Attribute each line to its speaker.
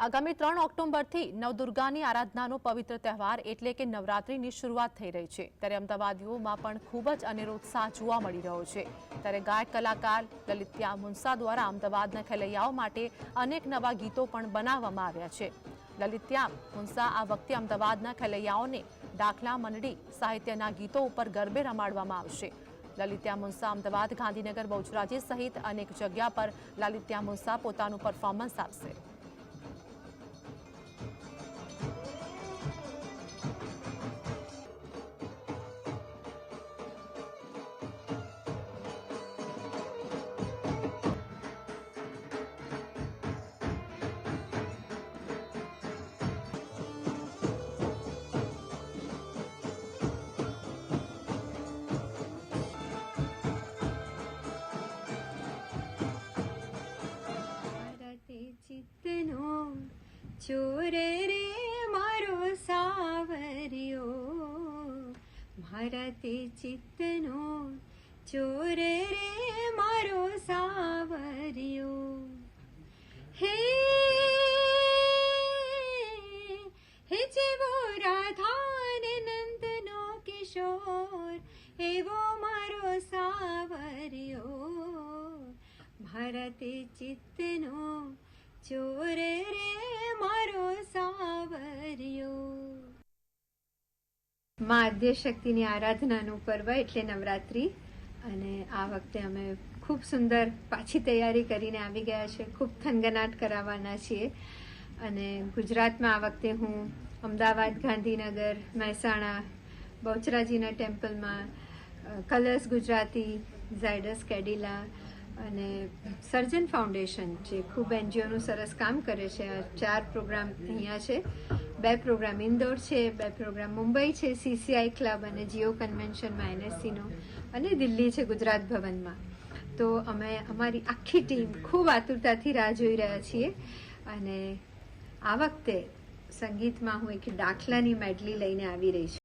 Speaker 1: આગામી ત્રણ ઓક્ટોબરથી નવદુર્ગાની આરાધનાનો પવિત્ર તહેવાર એટલે કે નવરાત્રિની શરૂઆત થઈ રહી છે. ત્યારે અમદાવાદીઓમાં પણ ખૂબ જ અનેરો ઉત્સાહ જોવા મળી રહ્યો છે. ત્યારે ગાયક, કલાકાર લલિત્યા મુન્સા દ્વારા અમદાવાદના ખેલૈયાઓ માટે અનેક નવા ગીતો પણ બનાવવામાં આવ્યા છે. લલિત્યા મુન્સા આ વખતે અમદાવાદના ખેલૈયાઓને દાખલા મંડળી સાહિત્યના ગીતો ઉપર ગરબે રમાડવામાં આવશે. લલિત્યા મુન્સા અમદાવાદ ગાંધીનગર બહુચરાજી સહિત અનેક જગ્યા પર લલિત્યા મુન્સા પોતાનું પરફોર્મન્સ આપશે.
Speaker 2: ચોર રે મારો સાવરિયો તે ચિત્તનો ચોર રે મારો સાવરિયો હે હે જેવો રાધાને નંદનો કિશોર એવો મારો સાવરિયો ભારતે ચિત્તનો ચોર રે મારો સાવરિયો મા આદ્યશક્તિની આરાધનાનું પર્વ એટલે નવરાત્રિ અને આ વખતે અમે ખૂબ સુંદર પાછી તૈયારી કરીને આવી ગયા છે ખૂબ થનગનાટ કરાવવાના છીએ અને ગુજરાતમાં આ વખતે હું અમદાવાદ ગાંધીનગર મહેસાણા, બહુચરાજીના ટેમ્પલમાં કલર્સ ગુજરાતી, ઝાયડસ, કેડિલા અને સર્જન ફાઉન્ડેશન, જે ખૂબ એનજીઓનું સરસ કામ કરે છે, આ ચાર પ્રોગ્રામ અહીંયા છે. બે પ્રોગ્રામ ઇન્દોર છે, બે પ્રોગ્રામ મુંબઈ છે સીસીઆઈ ક્લબ અને જીઓ કન્વેન્શનમાં એનએસસીનો અને દિલ્હી છે, ગુજરાત ભવનમાં. તો અમે અમારી આખી ટીમ ખૂબ આતુરતાથી રાહ જોઈ રહ્યા છીએ અને આ વખતે સંગીતમાં હું એક દાખલાની મેડલી લઈને આવી રહી છું.